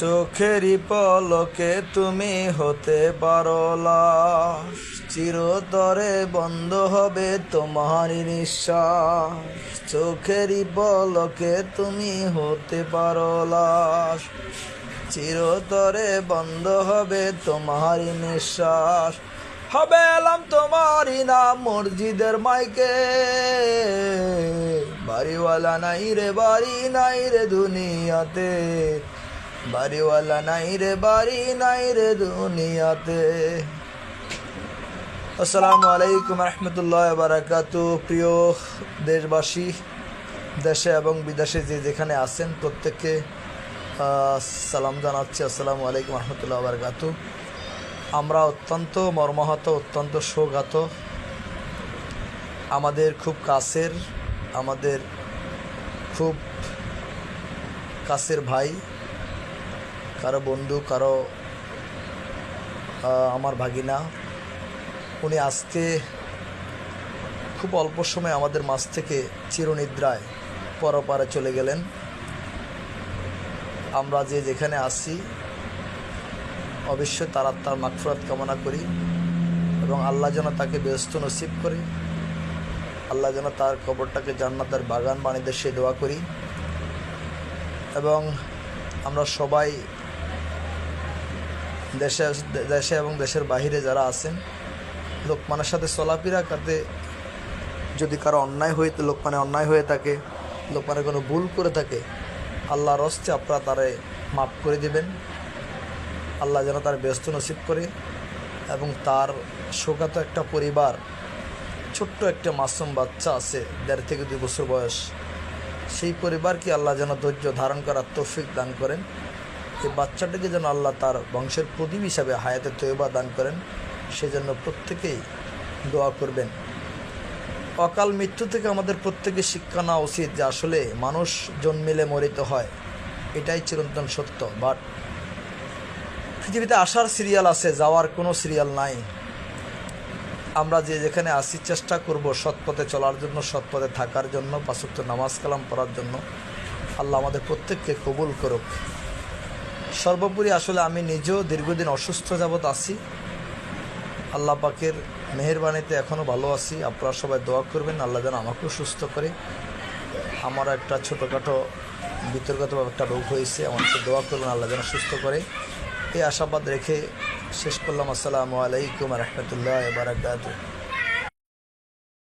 চোখেরই পলকে তুমি হতে পারো চিরতরে বন্ধ হবে তোমার নিঃশ্বাস। চোখেরই পলকে তুমি হতে পারো চিরতরে বন্ধ হবে তোমার নিঃশ্বাস। হবে এলাম তোমারই নাম মসজিদের মাইকে। বাড়িওয়ালা নাই রে, বাড়ি নাই রে দুনিয়াতে। বাড়িওয়ালা নাই রে, বাড়ি নাই রে দুনিয়াতে। আসসালামু আলাইকুম রহমতুল্লাহ বারাকাতু। প্রিয় দেশবাসী, দেশে এবং বিদেশে যে যেখানে আছেন প্রত্যেককে সালাম জানাচ্ছি। আসসালামু আলাইকুম রহমতুল্লাহ বারাকাতু। আমরা অত্যন্ত মর্মাহত, অত্যন্ত শোকাত। আমাদের খুব কাছের, আমাদের খুব কাছের ভাই কারও বন্ধু, কারও আমার ভাগিনা, উনি আসতে খুব অল্প সময় আমাদের মাছ থেকে চিরনিদ্রায় পরপারে চলে গেলেন। আমরা যে যেখানে আসি অবশ্যই তার আত্মার মাগফিরাত কামনা করি এবং আল্লাহ যেন তাকে ব্যস্ত নসিব করে, আল্লাহ যেন তার কবরটাকে জান্নাতের বাগান বানিয়ে সে দোয়া করি এবং আমরা সবাই দেশে দেশে এবং দেশের বাইরে যারা আছেন, লোকমানের সাথে চলাফেরা কাতে যদি কারও অন্যায় হয়ে লোকমানে অন্যায় হয়ে থাকে, লোকমানে কোনো ভুল করে থাকে, আল্লাহর হস্তে আপনারা তারে মাফ করে দিবেন। আল্লাহ যেন তার ব্যস্ত নসিব করে এবং তার শোকাত একটা পরিবার, ছোট্ট একটা মাসুম বাচ্চা আছে, দেড় থেকে দুই বছর বয়স, সেই পরিবারকে আল্লাহ যেন ধৈর্য ধারণ করার তৌফিক দান করেন। এই বাচ্চাটাকে যেন আল্লাহ তার বংশের প্রদীপ হিসাবে হায়াতে তৈবা দান করেন, সেজন্য প্রত্যেকেই দোয়া করবেন। অকাল মৃত্যু থেকে আমাদের প্রত্যেকে শিক্ষা নেওয়া উচিত যে আসলে মানুষ জন্মিলে মরিত হয়। এটাই চিরন্তন সত্য। বাট পৃথিবীতে আসার সিরিয়াল আছে, যাওয়ার কোনো সিরিয়াল নাই। আমরা যে যেখানে আসি চেষ্টা করব সৎপথে চলার জন্য, সৎপথে থাকার জন্য পাঁচক্ত নামাজ কালাম পড়ার জন্য। আল্লাহ আমাদের প্রত্যেককে কবুল করুক। সর্বোপরি আসলে আমি নিজেও দীর্ঘদিন অসুস্থ যাবৎ আছি। আল্লাহ পাকের মেহরবানিতে এখনও ভালো আছি। আপনারা সবাই দোয়া করবেন, আল্লাহ যেন আমাকেও সুস্থ করে। আমার একটা ছোটোখাটো বিতর্কতভাবে একটা রোগ হয়েছে, আমাকে দোয়া করবেন, আল্লাহ যেন সুস্থ করে। এই আশাবাদ রেখে শেষ করলাম। আসসালামু আলাইকুম রহমতুল্লাহ বারাকাতু